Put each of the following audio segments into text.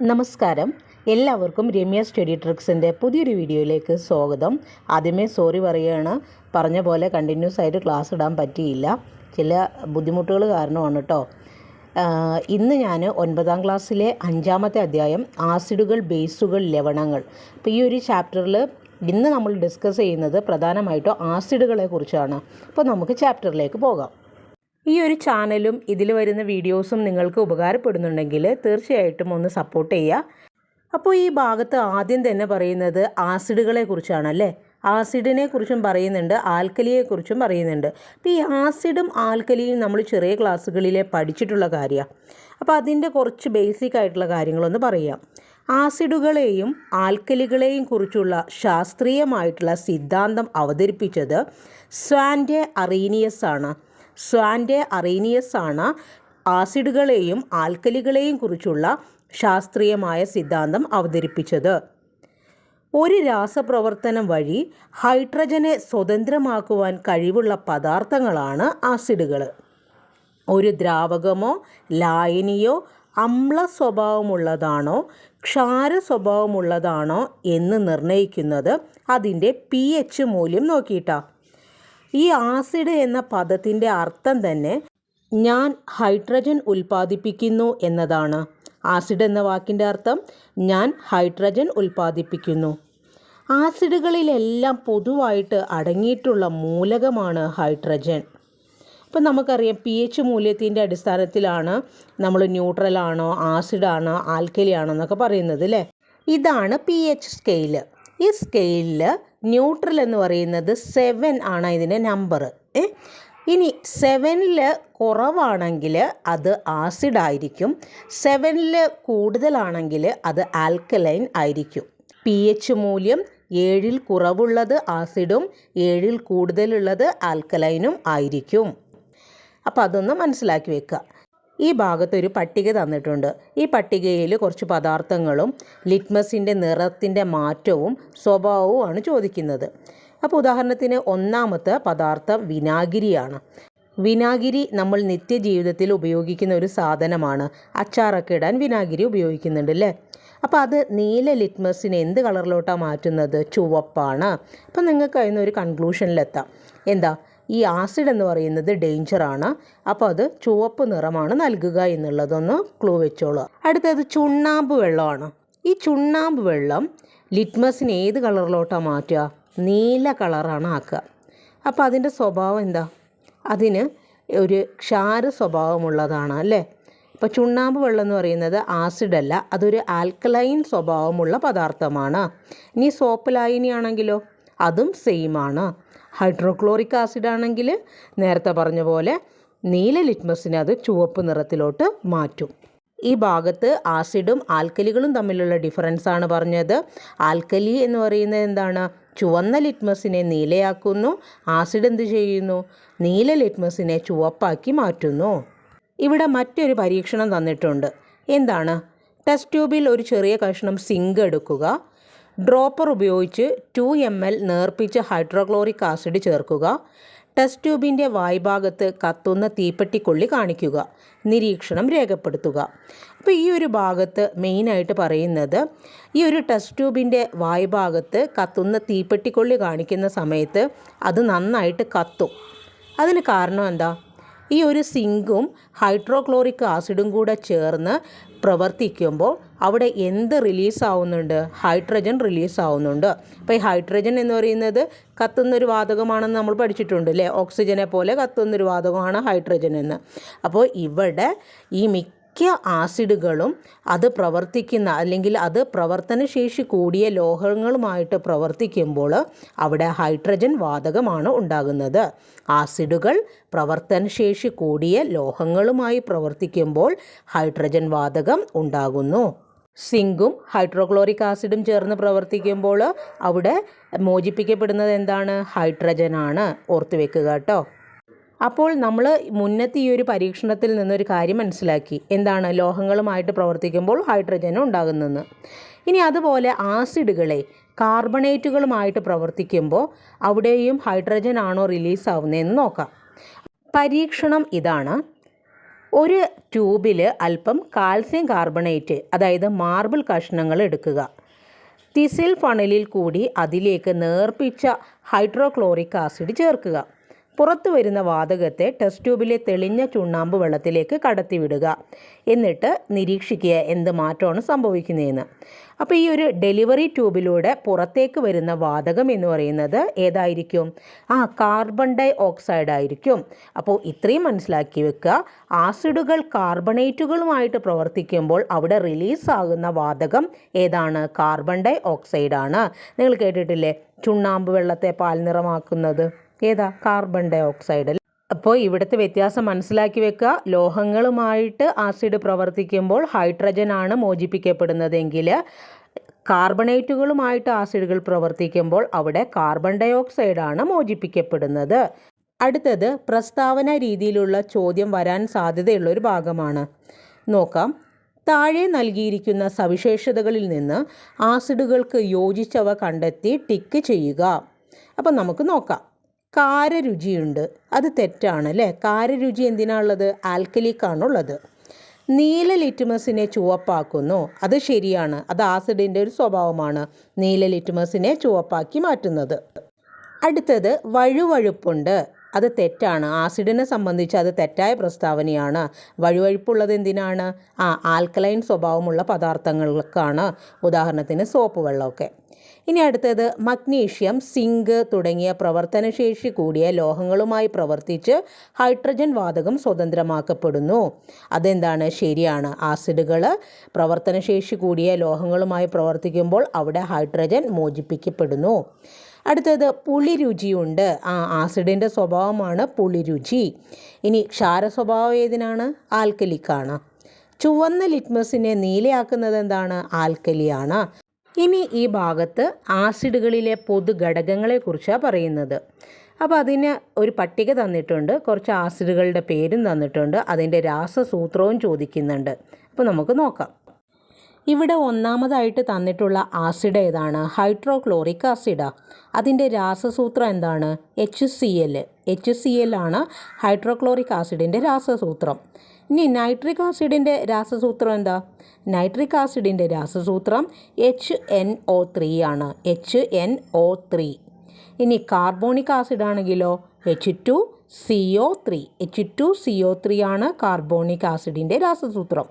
നമസ്കാരം. എല്ലാവർക്കും രമ്യ സ്റ്റഡി ട്രിക്സിന്റെ പുതിയൊരു വീഡിയോയിലേക്ക് സ്വാഗതം. ആദ്യമേ സോറി പറയുകയാണ് പറഞ്ഞ പോലെ കണ്ടിന്യൂസ് ആയിട്ട് ക്ലാസ് ഇടാൻ പറ്റിയില്ല. ചില ബുദ്ധിമുട്ടുകൾ കാരണമാണ് കേട്ടോ ഇന്ന് ഞാൻ ഒൻപതാം ക്ലാസ്സിലെ അഞ്ചാമത്തെ അധ്യായം ആസിഡുകൾ ബേസുകൾ ലവണങ്ങൾ. അപ്പോൾ ഈ ഒരു ചാപ്റ്ററിൽ ഇന്ന് നമ്മൾ ഡിസ്കസ് ചെയ്യുന്നത് പ്രധാനമായിട്ടും ആസിഡുകളെ കുറിച്ചാണ്. അപ്പോൾ നമുക്ക് ചാപ്റ്ററിലേക്ക് പോകാം. ഈ ഒരു ചാനലും ഇതിൽ വരുന്ന വീഡിയോസും നിങ്ങൾക്ക് ഉപകാരപ്പെടുന്നുണ്ടെങ്കിൽ തീർച്ചയായിട്ടും ഒന്ന് സപ്പോർട്ട് ചെയ്യുക. അപ്പോൾ ഈ ഭാഗത്ത് ആദ്യം തന്നെ പറയുന്നത് ആസിഡുകളെ കുറിച്ചാണല്ലേ? ആസിഡിനെ കുറിച്ചും പറയുന്നുണ്ട് ആൽക്കലിയെക്കുറിച്ചും പറയുന്നുണ്ട്. അപ്പോൾ ഈ ആസിഡും ആൽക്കലിയും നമ്മൾ ചെറിയ ക്ലാസ്സുകളിലെ പഠിച്ചിട്ടുള്ള കാര്യമാണ്. അപ്പോൾ അതിന്റെ കുറച്ച് ബേസിക് ആയിട്ടുള്ള കാര്യങ്ങളൊന്ന് പറയാം. ആസിഡുകളെയും ആൽക്കലികളെയും കുറിച്ചുള്ള ശാസ്ത്രീയമായിട്ടുള്ള സിദ്ധാന്തം അവതരിപ്പിച്ചത് സ്വാൻഡെ അറീനിയസ് ആണ്. സ്വാൻഡെ അറീനിയസ് ആണ് ആസിഡുകളെയും ആൽക്കലികളെയും കുറിച്ചുള്ള ശാസ്ത്രീയമായ സിദ്ധാന്തം അവതരിപ്പിച്ചത്. ഒരു രാസപ്രവർത്തനം വഴി ഹൈഡ്രജനെ സ്വതന്ത്രമാക്കുവാൻ കഴിവുള്ള പദാർത്ഥങ്ങളാണ് ആസിഡുകൾ. ഒരു ദ്രാവകമോ ലായനിയോ അമ്ല സ്വഭാവമുള്ളതാണോ ക്ഷാര സ്വഭാവമുള്ളതാണോ എന്ന് നിർണയിക്കുന്നത് അതിന്റെ പി എച്ച് മൂല്യം നോക്കിയിട്ടാണ് ഈ ആസിഡ് എന്ന പദത്തിന്റെ അർത്ഥം തന്നെ ഞാൻ ഹൈഡ്രജൻ ഉൽപ്പാദിപ്പിക്കുന്നു എന്നതാണ്. ആസിഡ് എന്ന വാക്കിന്റെ അർത്ഥം ഞാൻ ഹൈഡ്രജൻ ഉൽപ്പാദിപ്പിക്കുന്നു. ആസിഡുകളിലെല്ലാം പൊതുവായിട്ട് അടങ്ങിയിട്ടുള്ള മൂലകമാണ് ഹൈഡ്രജൻ. ഇപ്പം നമുക്കറിയാം പി എച്ച് മൂല്യത്തിന്റെ അടിസ്ഥാനത്തിലാണ് നമ്മൾ ന്യൂട്രലാണോ ആസിഡാണോ ആൽക്കലിയാണോ എന്നൊക്കെ പറയുന്നത് അല്ലേ? ഇതാണ് പി എച്ച് സ്കെയിൽ ഈ സ്കെയിലിൽ ന്യൂട്രൽ എന്ന് പറയുന്നത് സെവൻ ആണ് ഇതിന്റെ നമ്പർ ഇനി സെവനിൽ കുറവാണെങ്കിൽ അത് ആസിഡ് ആയിരിക്കും. സെവനിൽ കൂടുതലാണെങ്കിൽ അത് ആൽക്കലൈൻ ആയിരിക്കും. പി എച്ച് മൂല്യം ഏഴിൽ കുറവുള്ളത് ആസിഡും ഏഴിൽ കൂടുതലുള്ളത് ആൽക്കലൈനും ആയിരിക്കും. അപ്പോൾ അതൊന്ന് മനസ്സിലാക്കി വെക്കുക. ഈ ഭാഗത്തൊരു പട്ടിക തന്നിട്ടുണ്ട്. ഈ പട്ടികയിൽ കുറച്ച് പദാർത്ഥങ്ങളും ലിറ്റ്മസിന്റെ നിറത്തിന്റെ മാറ്റവും സ്വഭാവവുമാണ് ചോദിക്കുന്നത്. അപ്പോൾ ഉദാഹരണത്തിന് ഒന്നാമത്തെ പദാർത്ഥം വിനാഗിരിയാണ്. വിനാഗിരി നമ്മൾ നിത്യജീവിതത്തിൽ ഉപയോഗിക്കുന്ന ഒരു സാധനമാണ്. അച്ചാറൊക്കെ ഇടാൻ വിനാഗിരി ഉപയോഗിക്കുന്നുണ്ട് അല്ലേ? അപ്പോൾ അത് നീല ലിറ്റ്മസിനെ എന്ത് കളറിലോട്ടാണ് മാറ്റുന്നത്? ചുവപ്പാണ്. അപ്പോൾ നിങ്ങൾക്ക് അതിന് ഒരു കൺക്ലൂഷനിലെത്താം എന്താ? ഈ ആസിഡ് എന്ന് പറയുന്നത് ഡേഞ്ചറാണ് അപ്പോൾ അത് ചുവപ്പ് നിറമാണ് നൽകുക എന്നുള്ളതൊന്ന് ക്ലൂ വെച്ചോളൂ. അടുത്തത് ചുണ്ണാമ്പ് വെള്ളമാണ്. ഈ ചുണ്ണാമ്പ് വെള്ളം ലിറ്റ്മസിന് ഏത് കളറിലോട്ടാണ് മാറ്റുക? നീല കളറാണ് ആക്കുക. അപ്പോൾ അതിന്റെ സ്വഭാവം എന്താ? അതിന് ഒരു ക്ഷാര സ്വഭാവമുള്ളതാണ് അല്ലേ? ഇപ്പോൾ ചുണ്ണാമ്പ് വെള്ളം എന്ന് പറയുന്നത് ആസിഡല്ല അതൊരു ആൽക്കലൈൻ സ്വഭാവമുള്ള പദാർത്ഥമാണ്. ഇനി സോപ്പ് ലായനിയാണെങ്കിലോ? അതും സെയിം ആണ്. ഹൈഡ്രോക്ലോറിക് ആസിഡ് ആണെങ്കിൽ നേരത്തെ പറഞ്ഞ പോലെ നീല ലിറ്റ്മസിനെ അത് ചുവപ്പ് നിറത്തിലോട്ട് മാറ്റും. ഈ ഭാഗത്ത് ആസിഡും ആൽക്കലികളും തമ്മിലുള്ള ഡിഫറൻസ് ആണ് പറഞ്ഞത്. ആൽക്കലി എന്ന് പറയുന്നത് എന്താണ്? ചുവന്ന ലിറ്റ്മസിനെ നീലയാക്കുന്നു. ആസിഡ് എന്ത് ചെയ്യുന്നു? നീല ലിറ്റ്മസിനെ ചുവപ്പാക്കി മാറ്റുന്നു. ഇവിടെ മറ്റൊരു പരീക്ഷണം തന്നിട്ടുണ്ട്. എന്താണ്? ടെസ്റ്റ് ട്യൂബിൽ ഒരു ചെറിയ കഷ്ണം സിങ്ക് എടുക്കുക. ഡ്രോപ്പർ ഉപയോഗിച്ച് ടു എം എൽ നേർപ്പിച്ച ഹൈഡ്രോക്ലോറിക് ആസിഡ് ചേർക്കുക. ടെസ്റ്റ് ട്യൂബിന്റെ വായ്ഭാഗത്ത് കത്തുന്ന തീപ്പെട്ടിക്കൊള്ളി കാണിക്കുക. നിരീക്ഷണം രേഖപ്പെടുത്തുക. അപ്പോൾ ഈ ഒരു ഭാഗത്ത് മെയിനായിട്ട് പറയുന്നത് ഈ ഒരു ടെസ്റ്റ് ട്യൂബിന്റെ വായ്ഭാഗത്ത് കത്തുന്ന തീപ്പെട്ടിക്കൊള്ളി കാണിക്കുന്ന സമയത്ത് അത് നന്നായിട്ട് കത്തും. അതിന് കാരണം എന്താ? ഈ ഒരു സിങ്കും ഹൈഡ്രോക്ലോറിക് ആസിഡും കൂടെ ചേർന്ന് പ്രവർത്തിക്കുമ്പോൾ അവിടെ എന്ത് റിലീസ് ആവുന്നുണ്ട് ഹൈഡ്രജൻ റിലീസ് ആവുന്നുണ്ട് അപ്പോൾ ഈ ഹൈഡ്രജൻ എന്ന് പറയുന്നത് കത്തുന്നൊരു വാതകമാണെന്ന് നമ്മൾ പഠിച്ചിട്ടുണ്ട് അല്ലേ? ഓക്സിജനെ പോലെ കത്തുന്നൊരു വാതകമാണ് ഹൈഡ്രജൻ എന്ന്. അപ്പോൾ ഇവിടെ ഈ മിക്ക ആസിഡുകളും അത് പ്രവർത്തിക്കുന്ന അല്ലെങ്കിൽ അത് പ്രവർത്തനശേഷി കൂടിയ ലോഹങ്ങളുമായിട്ട് പ്രവർത്തിക്കുമ്പോൾ അവിടെ ഹൈഡ്രജൻ വാതകമാണ് ഉണ്ടാകുന്നത്. ആസിഡുകൾ പ്രവർത്തനശേഷി കൂടിയ ലോഹങ്ങളുമായി പ്രവർത്തിക്കുമ്പോൾ ഹൈഡ്രജൻ വാതകം ഉണ്ടാകുന്നു. സിങ്കും ഹൈഡ്രോക്ലോറിക് ആസിഡും ചേർന്ന് പ്രവർത്തിക്കുമ്പോൾ അവിടെ മോചിപ്പിക്കപ്പെടുന്നത് എന്താണ്? ഹൈഡ്രജനാണ്. ഓർത്ത് വെക്കുക കേട്ടോ. അപ്പോൾ നമ്മൾ മുന്നത്തെ ഈ ഒരു പരീക്ഷണത്തിൽ നിന്നൊരു കാര്യം മനസ്സിലാക്കി. എന്താണ് ലോഹങ്ങളുമായിട്ട് പ്രവർത്തിക്കുമ്പോൾ ഹൈഡ്രജൻ ഉണ്ടാകുന്നെന്ന്. ഇനി അതുപോലെ ആസിഡുകളെ കാർബണേറ്റുകളുമായിട്ട് പ്രവർത്തിക്കുമ്പോൾ അവിടെയും ഹൈഡ്രജൻ ആണോ റിലീസ് ആവുന്നതെന്ന് നോക്കാം. പരീക്ഷണം ഇതാണ്. ഒരു ട്യൂബിൽ അല്പം കാൽസ്യം കാർബണേറ്റ് അതായത് മാർബിൾ കഷ്ണങ്ങൾ എടുക്കുക. തിസിൽ ഫണലിൽ കൂടി അതിലേക്ക് നേർപ്പിച്ച ഹൈഡ്രോക്ലോറിക് ആസിഡ് ചേർക്കുക. പുറത്തു വരുന്ന വാതകത്തെ ടെസ്റ്റ് ട്യൂബിലെ തെളിഞ്ഞ ചുണ്ണാമ്പ് വെള്ളത്തിലേക്ക് കടത്തിവിടുക. എന്നിട്ട് നിരീക്ഷിക്കുക എന്ത് മാറ്റമാണ് സംഭവിക്കുന്നതെന്ന്. അപ്പോൾ ഈ ഒരു ഡെലിവറി ട്യൂബിലൂടെ പുറത്തേക്ക് വരുന്ന വാതകം എന്ന് പറയുന്നത് ഏതായിരിക്കും? ആ കാർബൺ ഡൈ ഓക്സൈഡ് ആയിരിക്കും അപ്പോൾ ഇത്രയും മനസ്സിലാക്കി വെക്കുക. ആസിഡുകൾ കാർബണേറ്റുകളുമായിട്ട് പ്രവർത്തിക്കുമ്പോൾ അവിടെ റിലീസാകുന്ന വാതകം ഏതാണ്? കാർബൺ ഡൈ ഓക്സൈഡാണ്. നിങ്ങൾ കേട്ടിട്ടില്ലേ? ചുണ്ണാമ്പ് വെള്ളത്തെ പാൽ നിറമാക്കുന്നത് ഏതാ? കാർബൺ ഡൈ ഓക്സൈഡ് അപ്പോൾ ഇവിടുത്തെ വ്യത്യാസം മനസ്സിലാക്കി വെക്കുക. ലോഹങ്ങളുമായിട്ട് ആസിഡ് പ്രവർത്തിക്കുമ്പോൾ ഹൈഡ്രജൻ ആണ് മോചിപ്പിക്കപ്പെടുന്നതെങ്കിൽ കാർബണേറ്റുകളുമായിട്ട് ആസിഡുകൾ പ്രവർത്തിക്കുമ്പോൾ അവിടെ കാർബൺ ഡൈ ഓക്സൈഡാണ് മോചിപ്പിക്കപ്പെടുന്നത്. അടുത്തത് പ്രസ്താവന രീതിയിലുള്ള ചോദ്യം വരാൻ സാധ്യതയുള്ള ഒരു ഭാഗമാണ്. നോക്കാം. താഴെ നൽകിയിരിക്കുന്ന സവിശേഷതകളിൽ നിന്ന് ആസിഡുകൾക്ക് യോജിച്ചവ കണ്ടെത്തി ടിക്ക് ചെയ്യുക. അപ്പം നമുക്ക് നോക്കാം. കാരരുചിയുണ്ട്. അത് തെറ്റാണ് അല്ലേ? കാരരുചി എന്തിനാണുള്ളത്? ആൽക്കലിക്കാണുള്ളത്. നീല ലിറ്റ്മസിനെ ചുവപ്പാക്കുന്നു. അത് ശരിയാണ്. അത് ആസിഡിന്റെ ഒരു സ്വഭാവമാണ്. നീല ലിറ്റ്മസിനെ ചുവപ്പാക്കി മാറ്റുന്നത്. അടുത്തത് വഴുവഴുപ്പുണ്ട്. അത് തെറ്റാണ്. ആസിഡിനെ സംബന്ധിച്ച് അത് തെറ്റായ പ്രസ്താവനയാണ്. വഴുവഴുപ്പുള്ളത് എന്തിനാണ്? ആ ആൽക്കലൈൻ സ്വഭാവമുള്ള പദാർത്ഥങ്ങൾക്കാണ് ഉദാഹരണത്തിന് സോപ്പ് വെള്ളമൊക്കെ. ഇനി അടുത്തത് മഗ്നീഷ്യം സിങ്ക് തുടങ്ങിയ പ്രവർത്തനശേഷി കൂടിയ ലോഹങ്ങളുമായി പ്രവർത്തിച്ച് ഹൈഡ്രജൻ വാതകം സ്വതന്ത്രമാക്കപ്പെടുന്നു. അതെന്താണ്? ശരിയാണ്. ആസിഡുകൾ പ്രവർത്തനശേഷി കൂടിയ ലോഹങ്ങളുമായി പ്രവർത്തിക്കുമ്പോൾ അവിടെ ഹൈഡ്രജൻ മോചിപ്പിക്കപ്പെടുന്നു. അടുത്തത് പുളിരുചിയുണ്ട്. ആ ആസിഡിന്റെ സ്വഭാവമാണ് പുളിരുചി. ഇനി ക്ഷാര സ്വഭാവം ഏതിനാണ്? ആൽക്കലിക്കാണ്. ചുവന്ന ലിറ്റ്മസിനെ നീലയാക്കുന്നത് എന്താണ്? ആൽക്കലിയാണ്. ഇനി ഈ ഭാഗത്ത് ആസിഡുകളിലെ പൊതു പൊതുഘടകങ്ങളെക്കുറിച്ചാണ് പറയുന്നത്. അപ്പോൾ അതിന് ഒരു പട്ടിക തന്നിട്ടുണ്ട്. കുറച്ച് ആസിഡുകളുടെ പേരും തന്നിട്ടുണ്ട്. അതിന്റെ രാസസൂത്രവും ചോദിക്കുന്നുണ്ട്. അപ്പോൾ നമുക്ക് നോക്കാം. ഇവിടെ ഒന്നാമതായിട്ട് തന്നിട്ടുള്ള ആസിഡ് ഏതാണ്? ഹൈഡ്രോക്ലോറിക് ആസിഡാ. അതിന്റെ രാസസൂത്രം എന്താണ്? H C L H C L ആണ് ഹൈഡ്രോക്ലോറിക് ആസിഡിന്റെ രാസസൂത്രം. ഇനി നൈട്രിക് ആസിഡിന്റെ രാസസൂത്രം എന്താ? നൈട്രിക് ആസിഡിന്റെ രാസസൂത്രം എച്ച് എൻ ഒ ത്രീ ആണ്. എച്ച് എൻ ഒ ത്രീ ഇനി കാർബോണിക് ആസിഡ് ആണെങ്കിലോ? H two C O three H two C O three ആണ് കാർബോണിക് ആസിഡിന്റെ രാസസൂത്രം.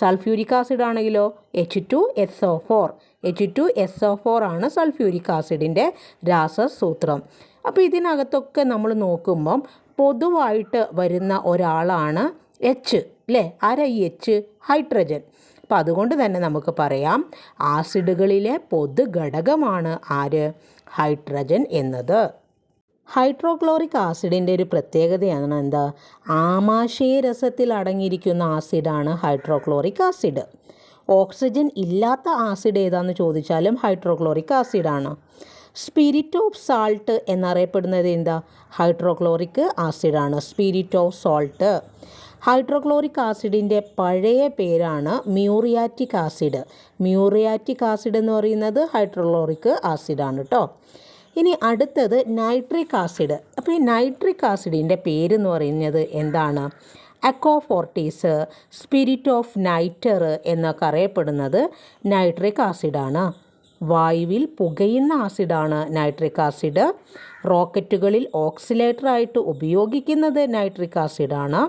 സൾഫ്യൂരിക് ആസിഡ് ആണെങ്കിലോ? H two S O four H two S O four ആണ് sulphuric ആസിഡിന്റെ രാസസൂത്രം. അപ്പോൾ ഇതിനകത്തൊക്കെ നമ്മൾ നോക്കുമ്പം പൊതുവായിട്ട് വരുന്ന ഒരാളാണ് എച്ച് അല്ലേ ആരാ ഈ എച്ച് ഹൈഡ്രജൻ അപ്പോൾ അതുകൊണ്ട് തന്നെ നമുക്ക് പറയാം ആസിഡുകളിലെ പൊതു പൊതുഘടകമാണ് ആര്? ഹൈഡ്രജൻ എന്നത്. ഹൈഡ്രോക്ലോറിക് ആസിഡിന്റെ ഒരു പ്രത്യേകതയാണ് എന്താ? ആമാശയ രസത്തിൽ അടങ്ങിയിരിക്കുന്ന ആസിഡാണ് ഹൈഡ്രോക്ലോറിക് ആസിഡ്. ഓക്സിജൻ ഇല്ലാത്ത ആസിഡ് ഏതാന്ന് ചോദിച്ചാലും ഹൈഡ്രോക്ലോറിക് ആസിഡാണ്. സ്പിരിറ്റ് ഓഫ് സാൾട്ട് എന്നറിയപ്പെടുന്നത് എന്താ? Hydrochloric ആസിഡാണ്. Spirit of salt. Hydrochloric ആസിഡിന്റെ പഴയ പേരാണ് മ്യൂറിയാറ്റിക് ആസിഡ്. മ്യൂറിയാറ്റിക് ആസിഡ് എന്ന് പറയുന്നത് ഹൈഡ്രോക്ലോറിക് ആസിഡാണ് കേട്ടോ ഇനി അടുത്തത് നൈട്രിക് ആസിഡ്. അപ്പോൾ ഈ നൈട്രിക് ആസിഡിന്റെ എന്ന് പറയുന്നത് എന്താണ്? അക്കോഫോർട്ടീസ് സ്പിരിറ്റ് ഓഫ് നൈറ്റർ എന്നൊക്കെ അറിയപ്പെടുന്നത് നൈട്രിക് ആസിഡാണ്. വായുവിൽ പുകയുന്ന ആസിഡാണ് നൈട്രിക് ആസിഡ്. റോക്കറ്റുകളിൽ ഓക്സിലേറ്ററായിട്ട് ഉപയോഗിക്കുന്നത് നൈട്രിക് ആസിഡാണ്.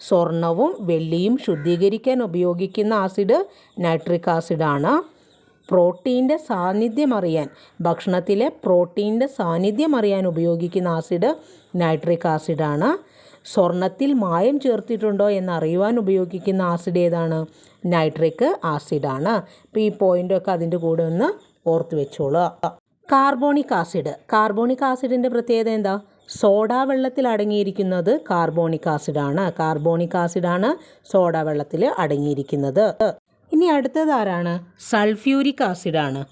സ്വർണവും വെള്ളിയും ശുദ്ധീകരിക്കാൻ ഉപയോഗിക്കുന്ന ആസിഡ് നൈട്രിക് ആസിഡാണ്. പ്രോട്ടീന്റെ സാന്നിധ്യം അറിയാൻ ഭക്ഷണത്തിലെ പ്രോട്ടീന്റെ സാന്നിധ്യം അറിയാൻ ഉപയോഗിക്കുന്ന ആസിഡ് നൈട്രിക് ആസിഡാണ്. സ്വർണത്തിൽ മായം ചേർത്തിട്ടുണ്ടോ എന്ന് അറിയുവാൻ ഉപയോഗിക്കുന്ന ആസിഡ് ഏതാണ്? നൈട്രിക് ആസിഡാണ്. അപ്പോൾ ഈ പോയിന്റൊക്കെ അതിന്റെ കൂടെ ഒന്ന് ഓർത്ത് വെച്ചോളുക. Carbonic acid. കാർബോണിക് ആസിഡിന്റെ പ്രത്യേകത എന്താ? സോഡാ വെള്ളത്തിൽ അടങ്ങിയിരിക്കുന്നത് കാർബോണിക് ആസിഡാണ്. കാർബോണിക് ആസിഡാണ് സോഡാ വെള്ളത്തിൽ അടങ്ങിയിരിക്കുന്നത്. ഇനി അടുത്തത് ആരാണ്? സൾഫ്യൂരിക് ആസിഡാണ്.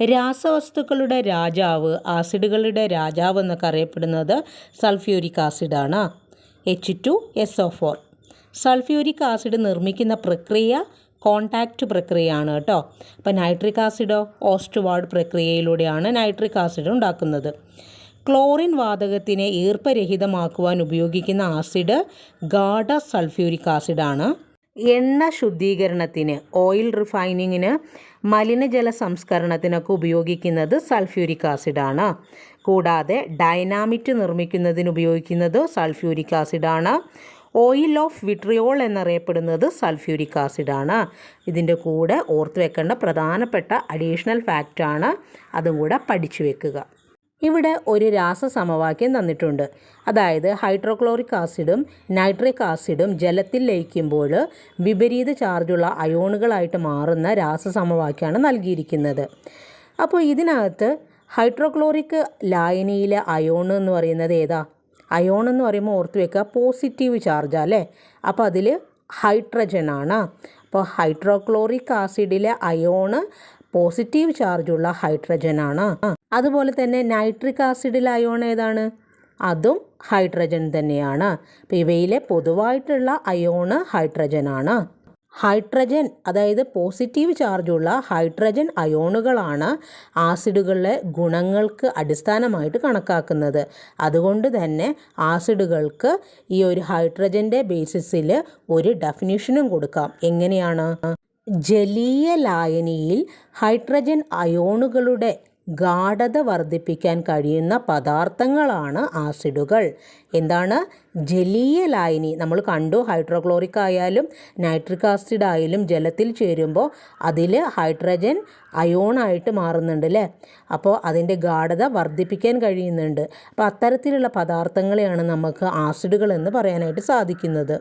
രാസവസ്തുക്കളുടെ രാജാവ് ആസിഡുകളുടെ രാജാവ് എന്നൊക്കെ അറിയപ്പെടുന്നത് sulphuric ആസിഡാണ്. H two S O four sulphuric acid നിർമ്മിക്കുന്ന പ്രക്രിയ കോണ്ടാക്റ്റ് പ്രക്രിയയാണ് കേട്ടോ. അപ്പോൾ നൈട്രിക് ആസിഡോ ഓസ്റ്റ് വാർഡ് പ്രക്രിയയിലൂടെയാണ് നൈട്രിക് ആസിഡ് ഉണ്ടാക്കുന്നത്. ക്ലോറിൻ വാതകത്തിനെ ഈർപ്പരഹിതമാക്കുവാൻ ഉപയോഗിക്കുന്ന ആസിഡ് ഗാഡ സൾഫ്യൂരിക് ആസിഡാണ്. എണ്ണ ശുദ്ധീകരണത്തിന് ഓയിൽ റിഫൈനിങ്ങിന് മലിനജല സംസ്കരണത്തിനൊക്കെ ഉപയോഗിക്കുന്നത് സൾഫ്യൂരിക് ആസിഡാണ്. കൂടാതെ ഡൈനാമിറ്റ് നിർമ്മിക്കുന്നതിന് ഉപയോഗിക്കുന്നത് സൾഫ്യൂരിക് ആസിഡാണ്. ഓയിൽ ഓഫ് വിട്രിയോൾ എന്നറിയപ്പെടുന്നത് സൾഫ്യൂരിക് ആസിഡാണ്. ഇതിന്റെ കൂടെ ഓർത്ത് വെക്കേണ്ട പ്രധാനപ്പെട്ട അഡീഷണൽ ഫാക്റ്റാണ് അതും കൂടെ പഠിച്ചു വെക്കുക. ഇവിടെ ഒരു രാസസമവാക്യം തന്നിട്ടുണ്ട്. അതായത് ഹൈഡ്രോക്ലോറിക് ആസിഡും നൈട്രിക് ആസിഡും ജലത്തിൽ ലയിക്കുമ്പോൾ വിപരീത ചാർജുള്ള അയോണുകളായിട്ട് മാറുന്ന രാസസമവാക്യമാണ് നൽകിയിരിക്കുന്നത്. അപ്പോൾ ഇതിനകത്ത് ഹൈഡ്രോക്ലോറിക് ലായനിയിലെ അയോൺ എന്ന് പറയുന്നത് ഏതാ? അയോൺ എന്ന് പറയുമ്പോൾ ഓർത്ത് വെക്കുക പോസിറ്റീവ് ചാർജ് അല്ലേ? അപ്പോൾ അതിൽ ഹൈഡ്രജനാണ് അപ്പോൾ ഹൈഡ്രോക്ലോറിക് ആസിഡിലെ അയോണ് പോസിറ്റീവ് ചാർജുള്ള ഹൈഡ്രജൻ ആണ്. അതുപോലെ തന്നെ നൈട്രിക് ആസിഡിൽ അയോൺ ഏതാണ്? അതും ഹൈഡ്രജൻ തന്നെയാണ്. അപ്പോൾ ഇവയിലെ പൊതുവായിട്ടുള്ള അയോണ് ഹൈഡ്രജനാണ്. ഹൈഡ്രജൻ അതായത് പോസിറ്റീവ് ചാർജുള്ള ഹൈഡ്രജൻ അയോണുകളാണ് ആസിഡുകളിലെ ഗുണങ്ങൾക്ക് അടിസ്ഥാനമായിട്ട് കണക്കാക്കുന്നത്. അതുകൊണ്ട് തന്നെ ആസിഡുകൾക്ക് ഈ ഒരു ഹൈഡ്രജന്റെ ബേസിസിൽ ഒരു ഡെഫിനിഷനും കൊടുക്കാം. എങ്ങനെയാണ്? ജലീയ ലായനിയിൽ ഹൈഡ്രജൻ അയോണുകളുടെ ഗാഠത വർദ്ധിപ്പിക്കാൻ കഴിയുന്ന പദാർത്ഥങ്ങളാണ് ആസിഡുകൾ. എന്താണ്? ജലീയ ലായനി നമ്മൾ കണ്ടു ഹൈഡ്രോക്ലോറിക് ആയാലും നൈട്രിക് ആസിഡ് ആയാലും ജലത്തിൽ ചേരുമ്പോൾ അതിൽ ഹൈഡ്രജൻ അയോണായിട്ട് മാറുന്നുണ്ട് അല്ലേ? അപ്പോൾ അതിന്റെ ഗാഠത വർദ്ധിപ്പിക്കാൻ കഴിയുന്നുണ്ട്. അപ്പോൾ അത്തരത്തിലുള്ള പദാർത്ഥങ്ങളെയാണ് നമുക്ക് ആസിഡുകൾ എന്ന് പറയാനായിട്ട് സാധിക്കുന്നത്.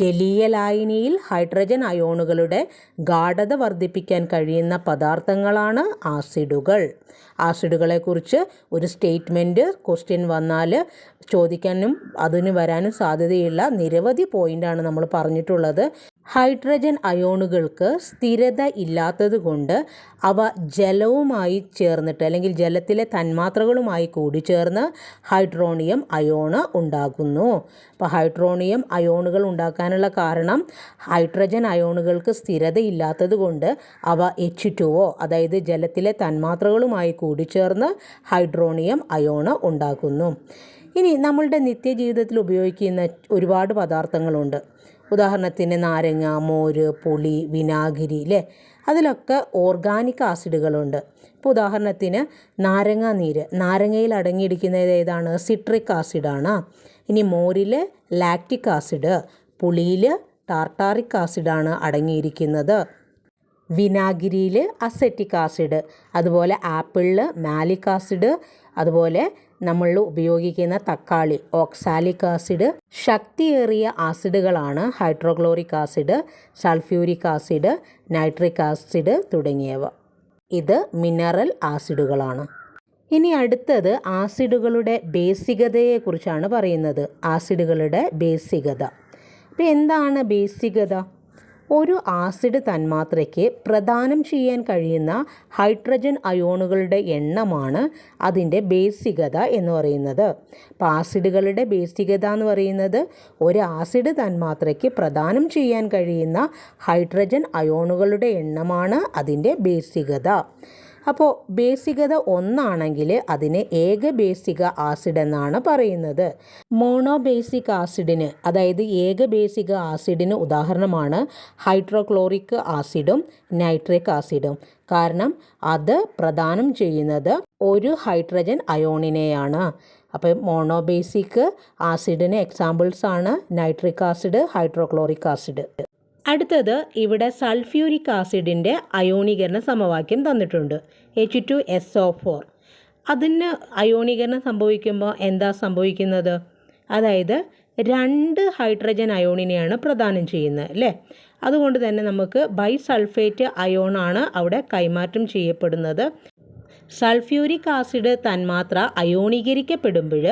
ജലീയ ലായനിയിൽ ഹൈഡ്രജൻ അയോണുകളുടെ ഗാഠത വർദ്ധിപ്പിക്കാൻ കഴിയുന്ന പദാർത്ഥങ്ങളാണ് ആസിഡുകൾ. ആസിഡുകളെക്കുറിച്ച് ഒരു സ്റ്റേറ്റ്മെന്റ് ക്വസ്റ്റ്യൻ വന്നാൽ ചോദിക്കാനും അതിന് വരാനും സാധ്യതയുള്ള നിരവധി പോയിന്റാണ് നമ്മൾ പറഞ്ഞിട്ടുള്ളത്. ഹൈഡ്രജൻ അയോണുകൾക്ക് സ്ഥിരത ഇല്ലാത്തതുകൊണ്ട് അവ ജലവുമായി ചേർന്നിട്ട് അല്ലെങ്കിൽ ജലത്തിലെ തന്മാത്രകളുമായി കൂടി ചേർന്ന് ഹൈഡ്രോണിയം അയോണ് ഉണ്ടാകുന്നു അപ്പോൾ ഹൈഡ്രോണിയം അയോണുകൾ ഉണ്ടാക്കാനുള്ള കാരണം ഹൈഡ്രജൻ അയോണുകൾക്ക് സ്ഥിരത ഇല്ലാത്തതുകൊണ്ട് അവ എച്ച് ടുവോ അതായത് ജലത്തിലെ തന്മാത്രകളുമായി കൂടിച്ചേർന്ന് ഹൈഡ്രോണിയം അയോണ് ഉണ്ടാക്കുന്നു. ഇനി നമ്മളുടെ നിത്യജീവിതത്തിൽ ഉപയോഗിക്കുന്ന ഒരുപാട് പദാർത്ഥങ്ങളുണ്ട്. ഉദാഹരണത്തിന് നാരങ്ങ മോര് പുളി വിനാഗിരി അല്ലേ അതിലൊക്കെ ഓർഗാനിക് ആസിഡുകളുണ്ട്. ഇപ്പോൾ ഉദാഹരണത്തിന് നാരങ്ങ നീര്. നാരങ്ങയിൽ അടങ്ങിയിരിക്കുന്നത് ഏതാണ്? സിട്രിക് ആസിഡാണ്. ഇനി മോരിൽ ലാക്റ്റിക് ആസിഡ് പുളിയിൽ ടാർട്ടാറിക് ആസിഡാണ് അടങ്ങിയിരിക്കുന്നത്. വിനാഗിരിയിൽ അസെറ്റിക് ആസിഡ് അതുപോലെ ആപ്പിളിൽ മാലിക് ആസിഡ് അതുപോലെ നമ്മൾ ഉപയോഗിക്കുന്ന തക്കാളി ഓക്സാലിക് ആസിഡ് ശക്തിയേറിയ ആസിഡുകളാണ് hydrochloric acid sulphuric acid nitric acid തുടങ്ങിയവ. ഇത് മിനറൽ ആസിഡുകളാണ് ഇനി അടുത്തത് ആസിഡുകളുടെ ബേസികതയെക്കുറിച്ചാണ് പറയുന്നത്. ആസിഡുകളുടെ ബേസികത. അപ്പോൾ എന്താണ് ബേസികത? ഒരു ആസിഡ് തന്മാത്രയ്ക്ക് പ്രദാനം ചെയ്യാൻ കഴിയുന്ന ഹൈഡ്രജൻ അയോണുകളുടെ എണ്ണമാണ് അതിന്റെ ബേസികത എന്ന് പറയുന്നത്. അപ്പോൾ ആസിഡുകളുടെ ബേസികത എന്ന് പറയുന്നത് ഒരു ആസിഡ് തന്മാത്രയ്ക്ക് പ്രദാനം ചെയ്യാൻ കഴിയുന്ന ഹൈഡ്രജൻ അയോണുകളുടെ എണ്ണമാണ് അതിന്റെ ബേസികത. അപ്പോൾ ബേസികത ഒന്നാണെങ്കിൽ അതിനെ ഏക ബേസിക ആസിഡ് എന്നാണ് പറയുന്നത്. മോണോ ബേസിക് ആസിഡിന് അതായത് ഏക ബേസിക ആസിഡിന് ഉദാഹരണമാണ് ഹൈഡ്രോക്ലോറിക് ആസിഡും നൈട്രിക് ആസിഡും. കാരണം അത് പ്രദാനം ചെയ്യുന്നത് ഒരു ഹൈഡ്രജൻ അയോണിനെയാണ്. അപ്പോൾ മോണോബേസിക് ആസിഡിന് എക്സാമ്പിൾസ് ആണ് നൈട്രിക് ആസിഡ് ഹൈഡ്രോക്ലോറിക് ആസിഡ്. അടുത്തത് ഇവിടെ സൾഫ്യൂരിക് ആസിഡിന്റെ അയോണീകരണ സമവാക്യം തന്നിട്ടുണ്ട്. H two S O four അതിന് അയോണീകരണം സംഭവിക്കുമ്പോൾ എന്താ സംഭവിക്കുന്നത്? അതായത് രണ്ട് ഹൈഡ്രജൻ അയോണിനെയാണ് പ്രദാനം ചെയ്യുന്നത് അല്ലേ? അതുകൊണ്ട് തന്നെ നമുക്ക് ബൈസൾഫേറ്റ് അയോണാണ് അവിടെ കൈമാറ്റം ചെയ്യപ്പെടുന്നത്. സൾഫ്യൂരിക് ആസിഡ് തന്മാത്ര അയോണീകരിക്കപ്പെടുമ്പോൾ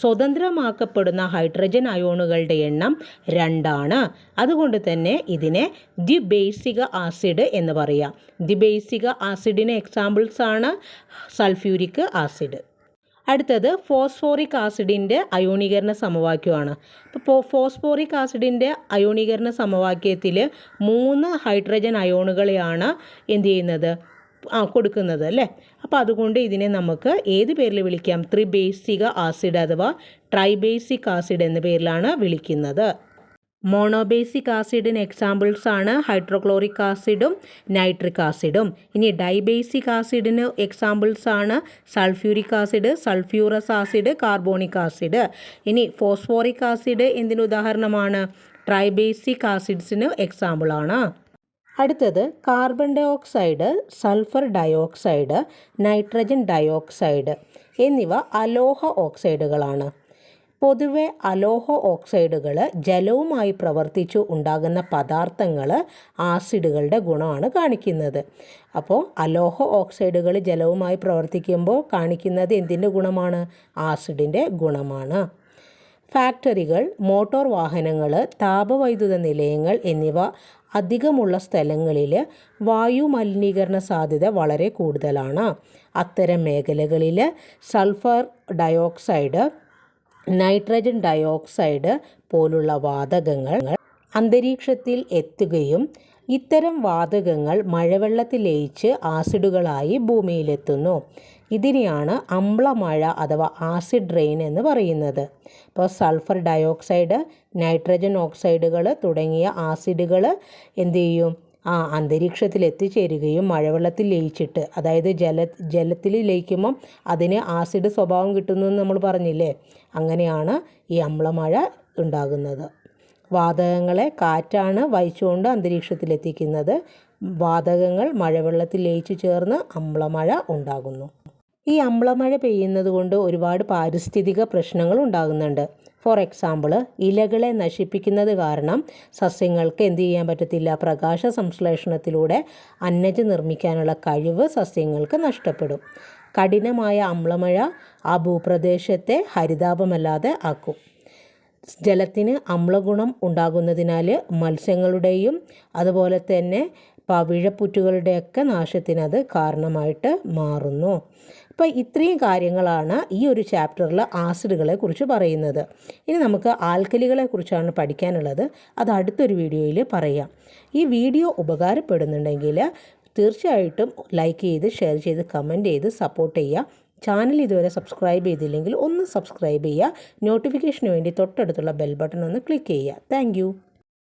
സ്വതന്ത്രമാക്കപ്പെടുന്ന ഹൈഡ്രജൻ അയോണുകളുടെ എണ്ണം രണ്ടാണ്. അതുകൊണ്ട് തന്നെ ഇതിനെ ദ്വിബേസിക ആസിഡ് എന്ന് പറയാം. ദ്വിബേസിക ആസിഡിന് ആണ് സൾഫ്യൂരിക് ആസിഡ്. അടുത്തത് ഫോസ്ഫോറിക് ആസിഡിന്റെ അയോണീകരണ സമവാക്യമാണ്. ഇപ്പോൾ ഫോസ്ഫോറിക് ആസിഡിന്റെ അയോണീകരണ സമവാക്യത്തിൽ മൂന്ന് ഹൈഡ്രജൻ അയോണുകളെയാണ് എന്ത് ചെയ്യുന്നത്? കൊടുക്കുന്നത് അല്ലേ? അപ്പോൾ അതുകൊണ്ട് ഇതിനെ നമുക്ക് ഏത് പേരിൽ വിളിക്കാം? ത്രിബേസിക ആസിഡ് അഥവാ ട്രൈബേസിക് ആസിഡ് എന്ന പേരിലാണ് വിളിക്കുന്നത്. മോണോബേസിക് ആസിഡിന് എക്സാമ്പിൾസ് ആണ് ഹൈഡ്രോക്ലോറിക് ആസിഡും നൈട്രിക് ആസിഡും. ഇനി ഡൈബേസിക് ആസിഡിന് എക്സാമ്പിൾസ് ആണ് sulphuric acid sulphurous acid carbonic acid. ഇനി ഫോസ്ഫോറിക് ആസിഡ് എന്തിന് ഉദാഹരണമാണ്? ട്രൈബേസിക് ആസിഡ്സിന് എക്സാമ്പിളാണ് അടുത്തത് carbon dioxide sulphur dioxide nitrogen dioxide എന്നിവ അലോഹ ഓക്സൈഡുകളാണ്. പൊതുവെ അലോഹ ഓക്സൈഡുകൾ ജലവുമായി പ്രവർത്തിച്ചു ഉണ്ടാകുന്ന പദാർത്ഥങ്ങൾ ആസിഡുകളുടെ ഗുണമാണ് കാണിക്കുന്നത്. അപ്പോൾ അലോഹ ഓക്സൈഡുകൾ ജലവുമായി പ്രവർത്തിക്കുമ്പോൾ കാണിക്കുന്നത് എന്തിന്റെ ഗുണമാണ്? ആസിഡിന്റെ ഗുണമാണ്. ഫാക്ടറികൾ മോട്ടോർ വാഹനങ്ങൾ താപവൈദ്യുത നിലയങ്ങൾ എന്നിവ അധികമുള്ള സ്ഥലങ്ങളിൽ വായു മലിനീകരണ സാധ്യത വളരെ കൂടുതലാണ്. അത്തരം മേഖലകളിൽ സൾഫർ ഡയോക്സൈഡ് നൈട്രജൻ ഡയോക്സൈഡ് പോലുള്ള വാതകങ്ങൾ അന്തരീക്ഷത്തിൽ എത്തുകയും ഇത്തരം വാതകങ്ങൾ മഴവെള്ളത്തിൽ ലയിച്ച് ആസിഡുകളായി ഭൂമിയിലെത്തുന്നു. ഇതിനെയാണ് അമ്ലമഴ അഥവാ ആസിഡ് റെയിൻ എന്ന് പറയുന്നത്. ഇപ്പോൾ സൾഫർ ഡയോക്സൈഡ് നൈട്രജൻ ഓക്സൈഡുകൾ തുടങ്ങിയ ആസിഡുകൾ എന്ത് ചെയ്യും? ആ അന്തരീക്ഷത്തിൽ എത്തിച്ചേരുകയും മഴവെള്ളത്തിൽ ലയിച്ചിട്ട് അതായത് ജല ജലത്തിൽ ലയിക്കുമ്പം അതിന് ആസിഡ് സ്വഭാവം കിട്ടുന്നു നമ്മൾ പറഞ്ഞില്ലേ? അങ്ങനെയാണ് ഈ അമ്ലമഴ ഉണ്ടാകുന്നത്. വാതകങ്ങളെ കാറ്റാണ് വഹിച്ചുകൊണ്ട് അന്തരീക്ഷത്തിലെത്തിക്കുന്നത്. വാതകങ്ങൾ മഴവെള്ളത്തിൽ ലയിച്ചു ചേർന്ന് അമ്ലമഴ ഉണ്ടാകുന്നു. ഈ അമ്ലമഴ പെയ്യുന്നത് കൊണ്ട് ഒരുപാട് പാരിസ്ഥിതിക പ്രശ്നങ്ങൾ ഉണ്ടാകുന്നുണ്ട്. ഫോർ എക്സാമ്പിൾ ഇലകളെ നശിപ്പിക്കുന്നത് കാരണം സസ്യങ്ങൾക്ക് എന്ത് ചെയ്യാൻ പറ്റത്തില്ല? പ്രകാശ സംശ്ലേഷണത്തിലൂടെ അന്നജം നിർമ്മിക്കാനുള്ള കഴിവ് സസ്യങ്ങൾക്ക് നഷ്ടപ്പെടും. കഠിനമായ അമ്ലമഴ ആ ഭൂപ്രദേശത്തെ ഹരിതാപമല്ലാതെ ആക്കും. ജലത്തിന് അമ്ലഗുണം ഉണ്ടാകുന്നതിനാൽ മത്സ്യങ്ങളുടെയും അതുപോലെ തന്നെ പവിഴപ്പുറ്റുകളുടെയൊക്കെ നാശത്തിനത് കാരണമായിട്ട് മാറുന്നു. അപ്പോൾ ഇത്രയും കാര്യങ്ങളാണ് ഈ ഒരു ചാപ്റ്ററിൽ ആസിഡുകളെ കുറിച്ച് പറയുന്നത്. ഇനി നമുക്ക് ആൽക്കലികളെ കുറിച്ചാണ് പഠിക്കാനുള്ളത്. അത് അടുത്തൊരു വീഡിയോയിൽ പറയാം. ഈ വീഡിയോ ഉപകാരപ്പെടുന്നുണ്ടെങ്കിൽ തീർച്ചയായിട്ടും ലൈക്ക് ചെയ്ത് ഷെയർ ചെയ്ത് കമന്റ് ചെയ്ത് സപ്പോർട്ട് ചെയ്യുക. ചാനൽ ഇതുവരെ സബ്സ്ക്രൈബ് ചെയ്തില്ലെങ്കിൽ ഒന്ന് സബ്സ്ക്രൈബ് ചെയ്യുക. നോട്ടിഫിക്കേഷന് വേണ്ടി തൊട്ടടുത്തുള്ള ബെൽ ബട്ടൺ ഒന്ന് ക്ലിക്ക് ചെയ്യുക. താങ്ക്